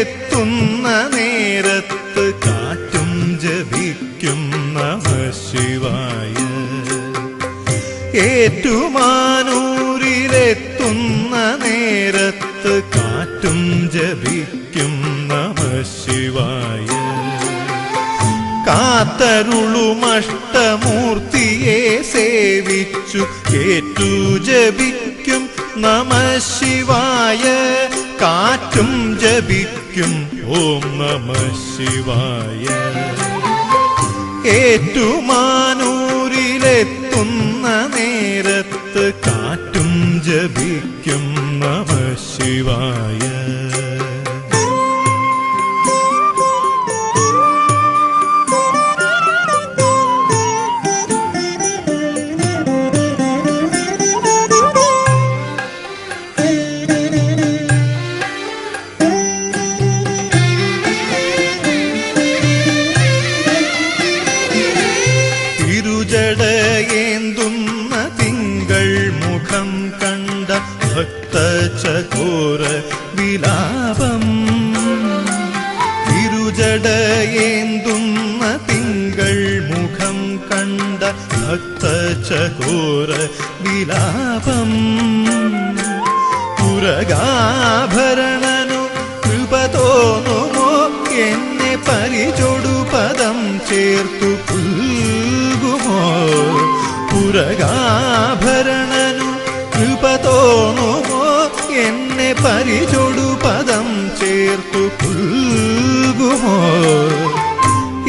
എത്തുന്ന നേരത്ത് കാറ്റും ജപിക്കും നമ ശിവായ. ഏറ്റുമാനൂരിലെത്തുന്ന നേരത്ത് കാറ്റും ജപിക്കും നമ ശിവായ. കാത്തരുളുമഷ്ടമൂർത്തിയെ സേവിച്ചു കേറ്റു ജപിക്കും നമ ശിവായ. കാറ്റും ജപിക്കും. ഓം നമ ശിവായ. ഏറ്റുമാനൂരിലെത്തുന്ന നേരത്ത് കാറ്റും ജപിക്കും നമ ശിവായ. മുഖം കണ്ട ഭക്തചകോര വിലാപം. ഇരുജടയേന്തുന്ന തിങ്കൾ മുഖം കണ്ട ഭക്തചകോര വിലാപം. പുരകാഭരണനു കൃപ തോന്നുമോ? എന്നെ പരിചൊടു പദം ചേർത്തു പുൽകുമോ? പുരകാഭരണനു ചേർത്തു പുൽകുമോ?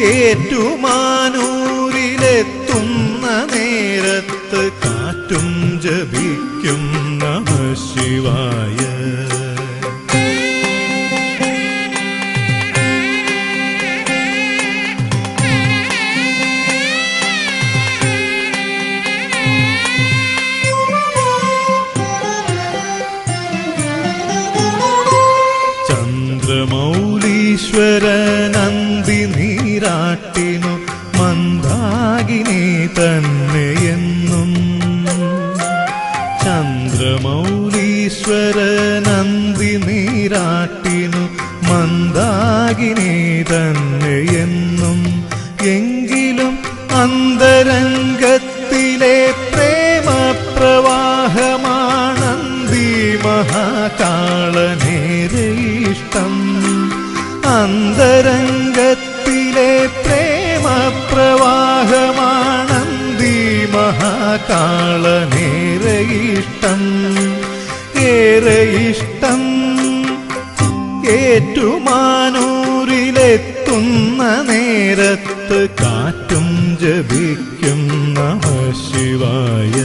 ഏറ്റുമാനൂരിലെത്തുന്ന നേരത്ത് കാറ്റും ജപിക്കും നമ ശിവായ. ചന്ദ്രമൗലീശ്വരനന്ദി നീരാട്ടിനു മന്ദാകിനി ചന്ദ്രമൗലീശ്വര നന്ദി നീരാട്ടിനു മന്ദാകിനി തന്നെയെന്നും എങ്കിലും അന്തരംഗത്തിലെ അന്തരംഗത്തിലെ പ്രേമപ്രവാഹമാണന്തി മഹാകാളനേരെ ഇഷ്ടം ഏറെ ഇഷ്ടം ഏറ്റുമാനൂരിലെത്തുന്ന നേരത്ത് കാറ്റും ജപിക്കും നമ ശിവായ.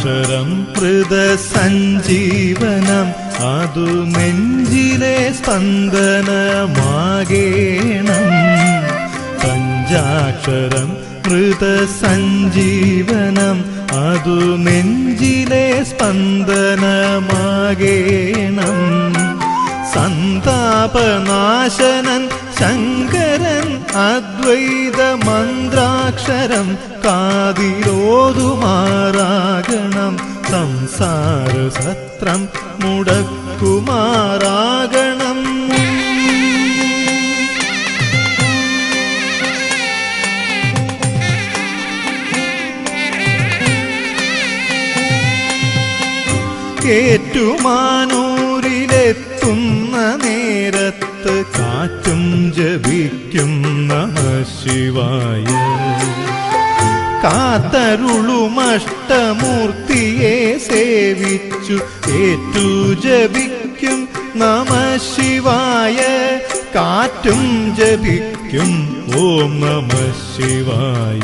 പഞ്ചാക്ഷരം സഞ്ജീവനം. അതു നെഞ്ചിലെ സ്പന്ദനമാകേണം. പഞ്ചാക്ഷരം സഞ്ജീവനം. അതു നെഞ്ചിലെ സ്പന്ദനമാകേണം. സന്താപനാശനൻ ശങ്കരൻ അദ്വൈത മന്ത്രാക്ഷരം കാതിരോതുമാറാകണം. സംസാര സത്രം മുടക്കുമാറാകണം. ഏറ്റുമാനൂരിലെത്തുന്ന നേരത്ത് കാറ്റും ജപിക്കും നമ ശിവായ. കാത്തരുളുമഷ്ടമൂർത്തിയെ സേവിച്ചു ഏറ്റു ജപിക്കും നമ ശിവായ. കാറ്റും ജപിക്കും ഓം നമ ശിവായ.